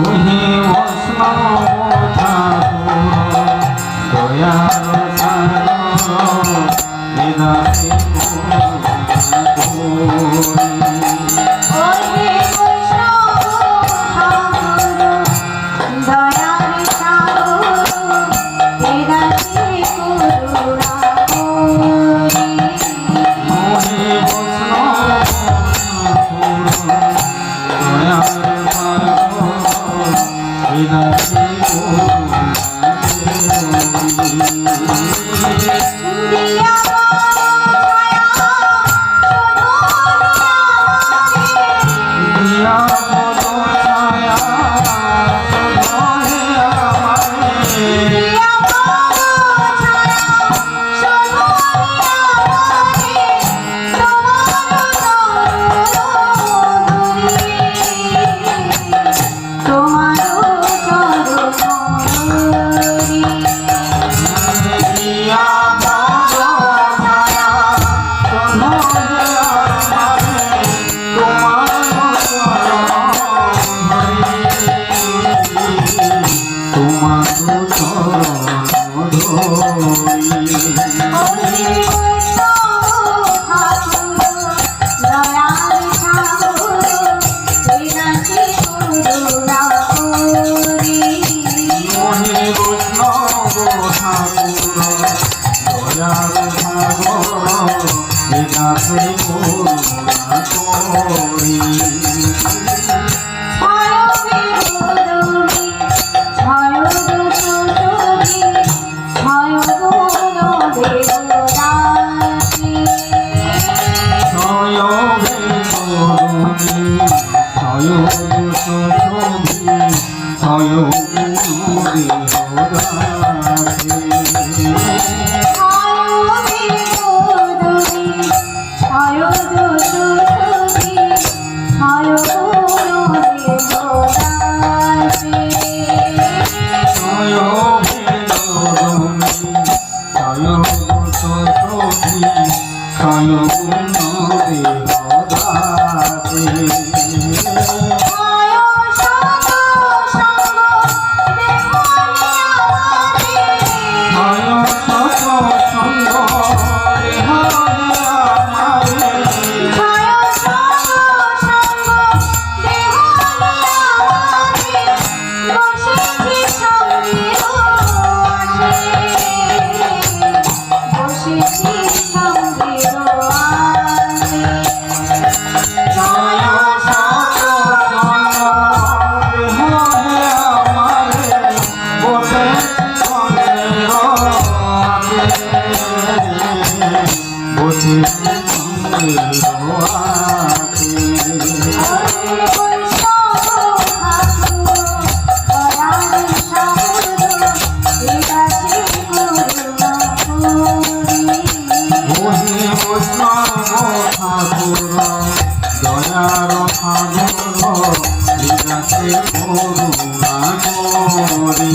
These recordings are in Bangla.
তুহি বৈষ্ণব দয়ার সাগর বিরাসে করুণা করি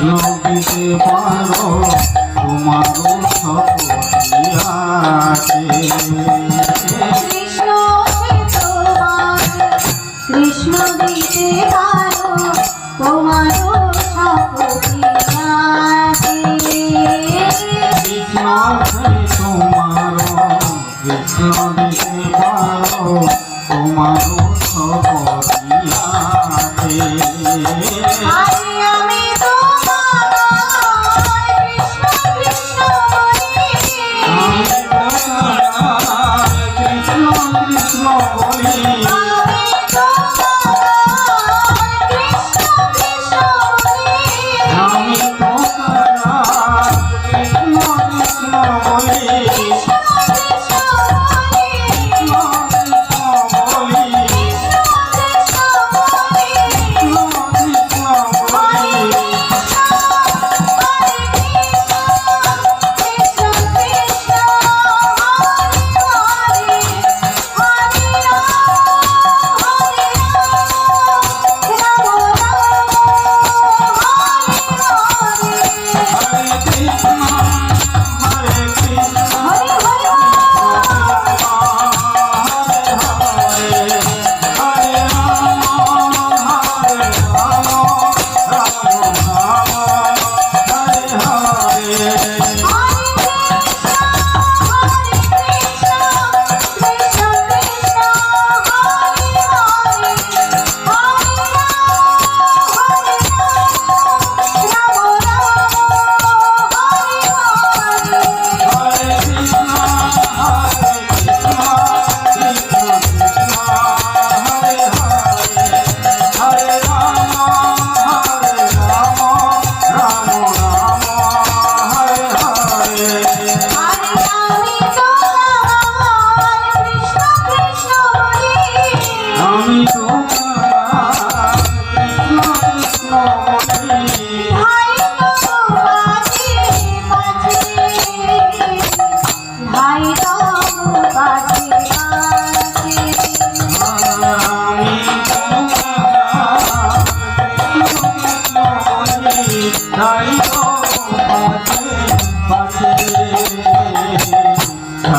নদীতে পারো তোমার সকলিয়াছে কৃষ্ণ কৃষ্ণ দিতে পারো তোমার সকলিয়াছে কৃষ্ণ তোমার কৃষ্ণ দিতে পারো তোমার সকলিয়াছে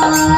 Bye.